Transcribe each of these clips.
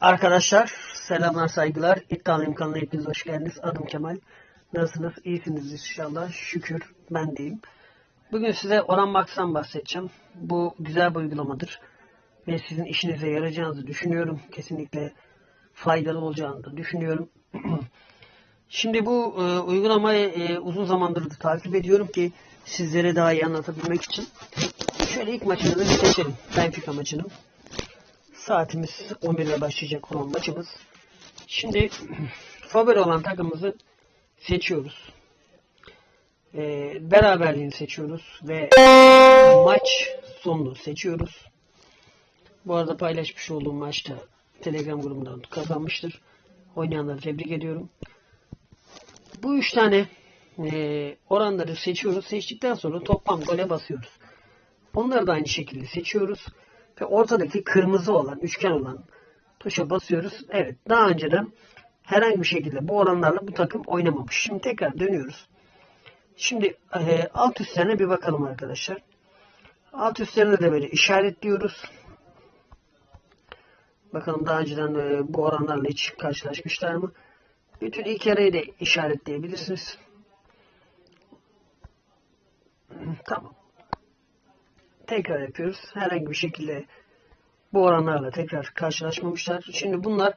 Arkadaşlar selamlar saygılar. İddialıyım kanalına hepiniz hoş geldiniz. Adım Kemal. Nasılsınız? İyisiniz inşallah. Şükür ben deyim. Bugün size Oran Max'tan bahsedeceğim. Bu güzel bir uygulamadır. Ve sizin işinize yarayacağınızı düşünüyorum. Kesinlikle faydalı olacağını da düşünüyorum. Şimdi bu e, uygulamayı e, uzun zamandır da takip ediyorum ki sizlere daha iyi anlatabilmek için. Şöyle ilk maçımızı bir seçelim. Benfica maçını. Saatimiz 11'de başlayacak olan maçımız. Şimdi favori olan takımımızı seçiyoruz. Ee, beraberliğini seçiyoruz ve maç sonunu seçiyoruz. Bu arada paylaşmış olduğum maçta Telegram grubundan kazanmıştır. Oynayanları tebrik ediyorum. Bu üç tane e, oranları seçiyoruz. Seçtikten sonra toplam gole basıyoruz. Onları da aynı şekilde seçiyoruz. Ve ortadaki kırmızı olan, üçgen olan tuşa basıyoruz. Evet, daha önceden herhangi bir şekilde bu oranlarla bu takım oynamamış. Şimdi tekrar dönüyoruz. Şimdi e, alt üstlerine bir bakalım arkadaşlar. Alt üstlerine de böyle işaretliyoruz. Bakalım daha önceden e, bu oranlarla hiç karşılaşmışlar mı? Bütün ilk yarıyı da işaretleyebilirsiniz. Tamam. Tekrar yapıyoruz. Herhangi bir şekilde bu oranlarla tekrar karşılaşmamışlar. Şimdi bunlar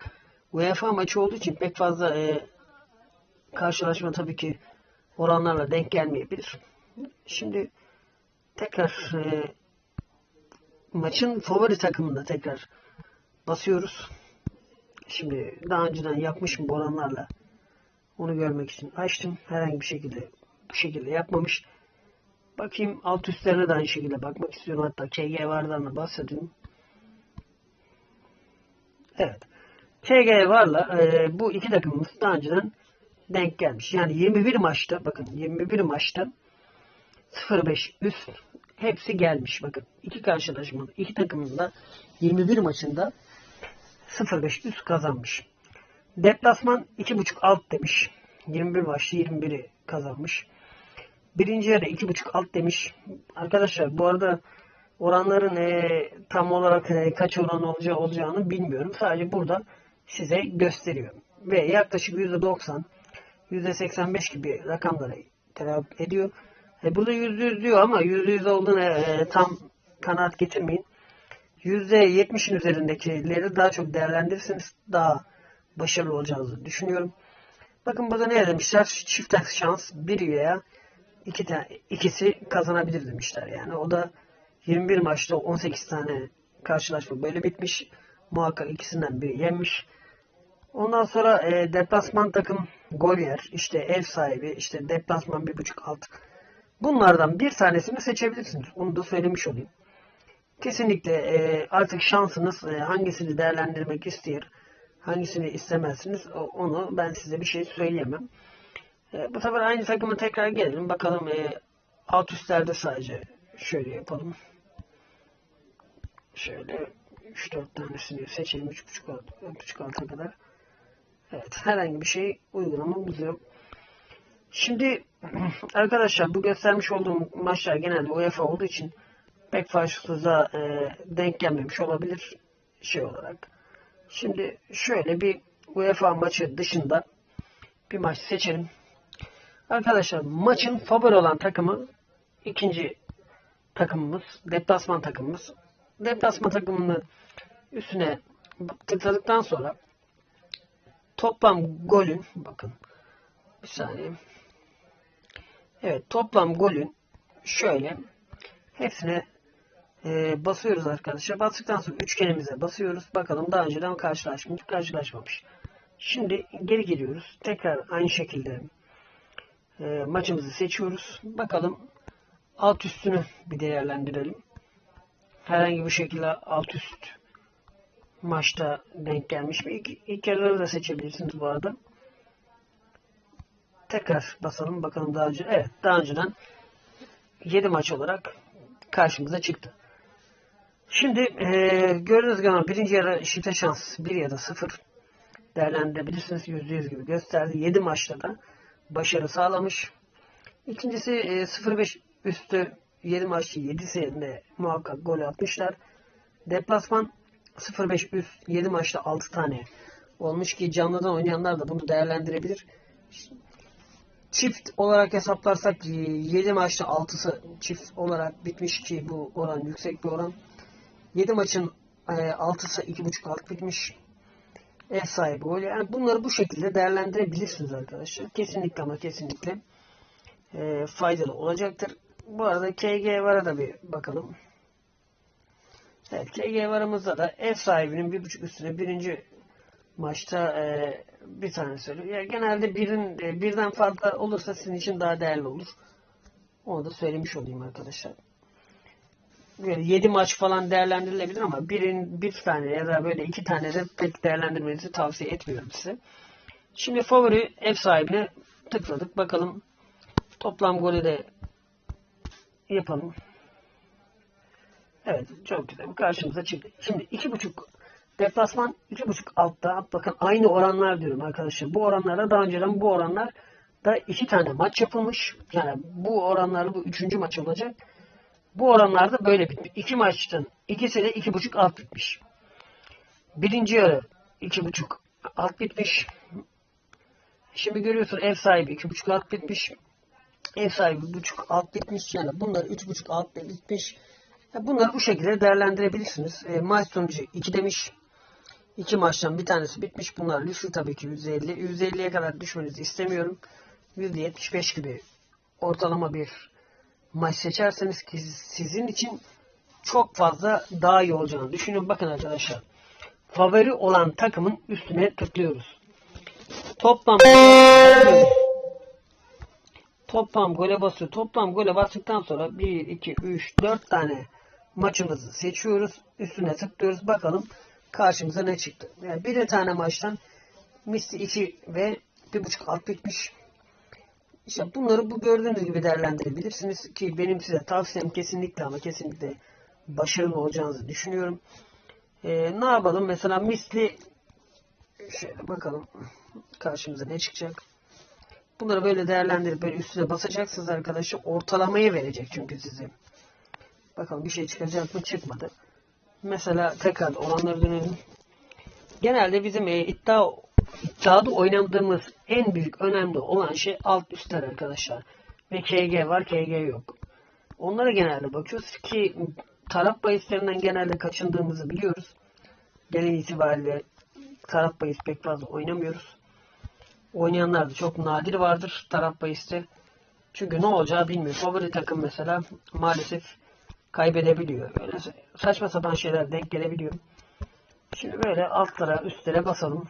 UEFA maçı olduğu için pek fazla e, karşılaşma tabii ki oranlarla denk gelmeyebilir. Şimdi tekrar e, maçın favori takımında tekrar basıyoruz. Şimdi daha önceden yapmışım bu oranlarla. Onu görmek için açtım. Herhangi bir şekilde bu şekilde yapmamış. Bakayım alt üstlerine de aynı şekilde bakmak istiyorum. Hatta KG vardan da bahsedeyim. Evet. KG varla e, bu iki takımımız daha önceden denk gelmiş. Yani 21 maçta bakın 21 maçta 0-5 üst hepsi gelmiş. Bakın iki karşılaşmada iki takımın da 21 maçında 0-5 üst kazanmış. Deplasman 2.5 alt demiş. 21 maçta 21'i kazanmış. Birinci yarı 2.5 alt demiş. Arkadaşlar bu arada oranların e, tam olarak e, kaç oran olacağı olacağını bilmiyorum. Sadece burada size gösteriyor. Ve yaklaşık %90 %85 gibi rakamları telaffuz ediyor. E, burada %100 diyor ama %100 olduğunu e, tam kanaat getirmeyin. %70'in üzerindekileri daha çok değerlendirirseniz daha başarılı olacağınızı düşünüyorum. Bakın burada ne demişler? Çift şans bir veya iki tane, ikisi kazanabilir demişler. Yani o da 21 maçta 18 tane karşılaşma böyle bitmiş. Muhakkak ikisinden biri yenmiş. Ondan sonra e, deplasman takım gol yer. İşte ev sahibi, işte deplasman bir buçuk alt. Bunlardan bir tanesini seçebilirsiniz. Onu da söylemiş olayım. Kesinlikle e, artık şansınız e, hangisini değerlendirmek ister, hangisini istemezsiniz onu ben size bir şey söyleyemem. E, bu sefer aynı takıma tekrar gelelim. Bakalım e, alt üstlerde sadece şöyle yapalım. Şöyle 3-4 tanesini seçelim. 3.5 alt, 3.5 alta kadar. Evet. Herhangi bir şey uygulamamız yok. Şimdi arkadaşlar bu göstermiş olduğum maçlar genelde UEFA olduğu için pek fazla e, denk gelmemiş olabilir şey olarak. Şimdi şöyle bir UEFA maçı dışında bir maç seçelim. Arkadaşlar maçın favori olan takımı ikinci takımımız, deplasman takımımız. Deplasman takımını üstüne tıkladıktan sonra toplam golün bakın bir saniye. Evet toplam golün şöyle hepsine e, basıyoruz arkadaşlar. Bastıktan sonra üçgenimize basıyoruz. Bakalım daha önceden karşılaşmış karşılaşmamış. Şimdi geri geliyoruz. Tekrar aynı şekilde e, maçımızı seçiyoruz. Bakalım alt üstünü bir değerlendirelim. Herhangi bir şekilde alt üst maçta denk gelmiş mi? İlk, ilk yarıları da seçebilirsiniz bu arada. Tekrar basalım bakalım daha önce. Evet daha önceden 7 maç olarak karşımıza çıktı. Şimdi e, gördüğünüz gibi birinci yarı şifre şans 1 ya da 0 değerlendirebilirsiniz. %100 gibi gösterdi. 7 maçta da başarı sağlamış. İkincisi e, 0-5 üstü 7 maçta 7 serinde muhakkak gol atmışlar. Deplasman 0-5 üst 7 maçta 6 tane olmuş ki canlıdan oynayanlar da bunu değerlendirebilir. Çift olarak hesaplarsak 7 maçta 6'sı çift olarak bitmiş ki bu oran yüksek bir oran. 7 maçın 6'sı 2.5 alt bitmiş. Ev sahibi gol. Yani bunları bu şekilde değerlendirebilirsiniz arkadaşlar. Kesinlikle ama kesinlikle e, faydalı olacaktır. Bu arada KG VAR'a da bir bakalım. Evet KG VAR'ımızda da ev sahibinin bir buçuk üstüne birinci maçta e, bir tane söylüyor. Yani genelde birin e, birden fazla olursa sizin için daha değerli olur. Onu da söylemiş olayım arkadaşlar. Böyle 7 maç falan değerlendirilebilir ama birin bir tane ya da böyle iki tane de pek değerlendirmenizi tavsiye etmiyorum size. Şimdi favori ev sahibine tıkladık. Bakalım toplam golü de yapalım. Evet çok güzel. Karşımıza çıktı. Şimdi iki buçuk deplasman iki buçuk altta. Bakın aynı oranlar diyorum arkadaşlar. Bu oranlarda daha önceden bu oranlar da iki tane maç yapılmış. Yani bu oranlarda bu üçüncü maç olacak. Bu oranlarda böyle bitmiş. İki maçtan ikisi de iki buçuk alt bitmiş. Birinci yarı iki buçuk alt bitmiş. Şimdi görüyorsun ev sahibi iki buçuk alt bitmiş. Ev sahibi buçuk alt bitmiş. Yani bunlar üç buçuk alt bitmiş. Bunları bu şekilde değerlendirebilirsiniz. E, maç sonucu 2 demiş. İki maçtan bir tanesi bitmiş. Bunlar düştü tabii ki %50. %50'ye kadar düşmenizi istemiyorum. %75 gibi ortalama bir maç seçerseniz ki sizin için çok fazla daha iyi olacağını düşünün. Bakın arkadaşlar. Favori olan takımın üstüne tıklıyoruz. Toplam toplam gole basıyor. Toplam gole bastıktan sonra 1, 2, 3, 4 tane maçımızı seçiyoruz. Üstüne tıklıyoruz. Bakalım karşımıza ne çıktı. Yani bir tane maçtan misli 2 ve 1.5 alt bitmiş. İşte bunları bu gördüğünüz gibi değerlendirebilirsiniz ki benim size tavsiyem kesinlikle ama kesinlikle başarılı olacağınızı düşünüyorum. Ee, ne yapalım? Mesela misli şöyle bakalım karşımıza ne çıkacak. Bunları böyle değerlendirip böyle üstüne basacaksınız arkadaşlar. Ortalamayı verecek çünkü size. Bakalım bir şey çıkacak mı? Çıkmadı. Mesela tekrar olanları dönelim. Genelde bizim e, iddia iddiada oynadığımız en büyük önemli olan şey alt üstler arkadaşlar. Ve KG var, KG yok. Onlara genelde bakıyoruz ki taraf bahislerinden genelde kaçındığımızı biliyoruz. Genel itibariyle taraf bahis pek fazla oynamıyoruz. Oynayanlar da çok nadir vardır taraf bahiste. Çünkü ne olacağı bilmiyor. Favori takım mesela maalesef kaybedebiliyor. Böyle saçma sapan şeyler denk gelebiliyor. Şimdi böyle altlara üstlere basalım.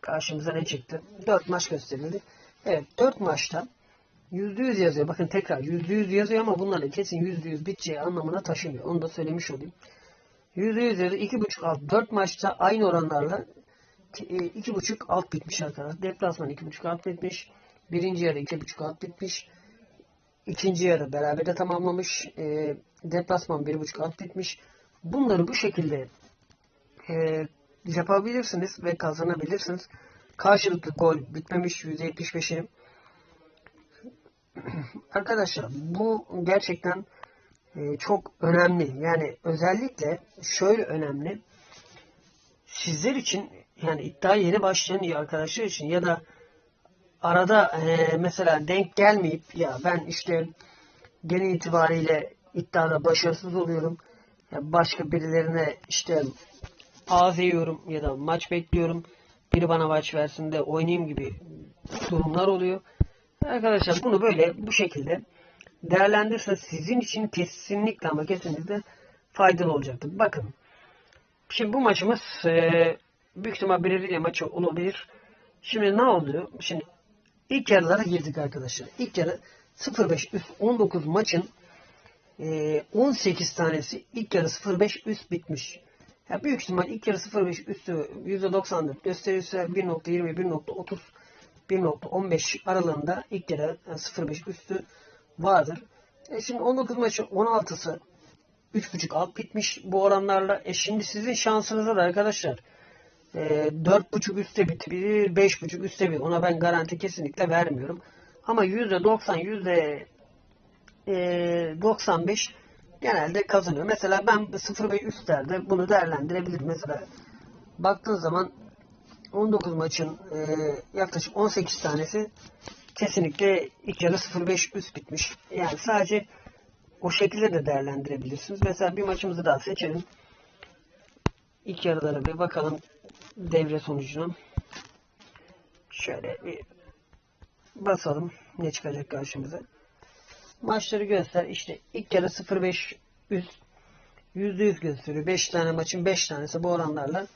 Karşımıza ne çıktı? 4 maç gösterildi. Evet 4 maçta %100 yazıyor. Bakın tekrar %100 yazıyor ama bunların kesin %100 biteceği anlamına taşımıyor. Onu da söylemiş olayım. %100 yazıyor. 2.5 alt 4 maçta aynı oranlarla 2.5 alt bitmiş arkadaşlar. Deplasman 2.5 alt bitmiş. Birinci yarı 2.5 alt bitmiş. İkinci yarı berabere tamamlamış. E, deplasman 1.5 alt bitmiş. Bunları bu şekilde e, yapabilirsiniz ve kazanabilirsiniz. Karşılıklı gol bitmemiş %75'i. Arkadaşlar bu gerçekten e, çok önemli. Yani özellikle şöyle önemli. Sizler için yani iddia yeni başlayan arkadaşlar için ya da arada e, mesela denk gelmeyip ya ben işte genel itibariyle iddiada başarısız oluyorum. Ya başka birilerine işte ağız yiyorum ya da maç bekliyorum. Biri bana maç versin de oynayayım gibi durumlar oluyor. Arkadaşlar bunu böyle bu şekilde değerlendirirse sizin için kesinlikle ama kesinlikle faydalı olacaktır. Bakın. Şimdi bu maçımız e, büyük ihtimal Brezilya maçı olabilir. Şimdi ne oluyor? Şimdi ilk yarılara girdik arkadaşlar. İlk yarı 0-5 üst 19 maçın e, 18 tanesi ilk yarı 0-5 üst bitmiş. Ya büyük ihtimal ilk yarı 0.5 üstü %94 gösterirse 1.20, 1.30, 1.15 aralığında ilk yarı 0.5 üstü vardır. E şimdi 19 maçın 16'sı 3.5 alt bitmiş bu oranlarla. E şimdi sizin şansınıza da arkadaşlar e, 4.5 üstte bitebilir, 5.5 üstte bir. Ona ben garanti kesinlikle vermiyorum. Ama %90, %95 genelde kazanıyor. Mesela ben 0 ve üstlerde bunu değerlendirebilirim. Mesela baktığın zaman 19 maçın e, yaklaşık 18 tanesi kesinlikle ilk yarı 0-5 üst bitmiş. Yani sadece o şekilde de değerlendirebilirsiniz. Mesela bir maçımızı daha seçelim. İlk yarılara bir bakalım devre sonucuna. Şöyle bir basalım ne çıkacak karşımıza. Maçları göster. İşte ilk yarı 0-5 üst %100 gösteriyor. 5 tane maçın 5 tanesi bu oranlarla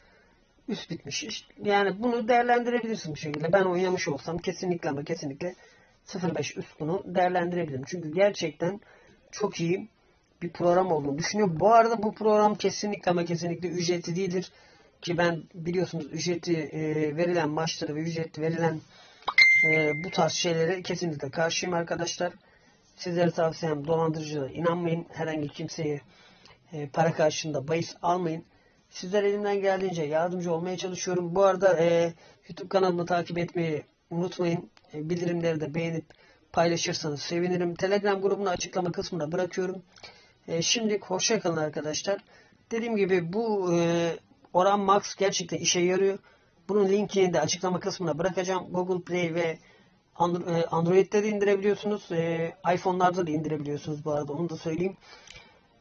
üst bitmiş. İşte Yani bunu değerlendirebilirsin bu şekilde. Ben oynamış olsam kesinlikle ama kesinlikle 0-5 üst bunu değerlendirebilirim. Çünkü gerçekten çok iyi bir program olduğunu düşünüyorum. Bu arada bu program kesinlikle ama kesinlikle ücretli değildir. Ki ben biliyorsunuz ücretli e, verilen maçları ve ücretli verilen e, bu tarz şeylere kesinlikle karşıyım arkadaşlar. Sizlere tavsiyem dolandırıcılara inanmayın. Herhangi kimseye e, para karşılığında bahis almayın. Sizler elimden geldiğince yardımcı olmaya çalışıyorum. Bu arada e, YouTube kanalımı takip etmeyi unutmayın. E, bildirimleri de beğenip paylaşırsanız sevinirim. Telegram grubunu açıklama kısmına bırakıyorum. E, şimdilik hoşça kalın arkadaşlar. Dediğim gibi bu e, Oran Max gerçekten işe yarıyor. Bunun linkini de açıklama kısmına bırakacağım. Google Play ve Android'de de indirebiliyorsunuz. E, iPhone'larda da indirebiliyorsunuz bu arada onu da söyleyeyim.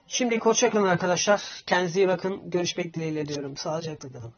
Şimdilik hoşça kalın arkadaşlar. Kendinize iyi bakın. Görüşmek dileğiyle diyorum. Sağlıcakla kalın.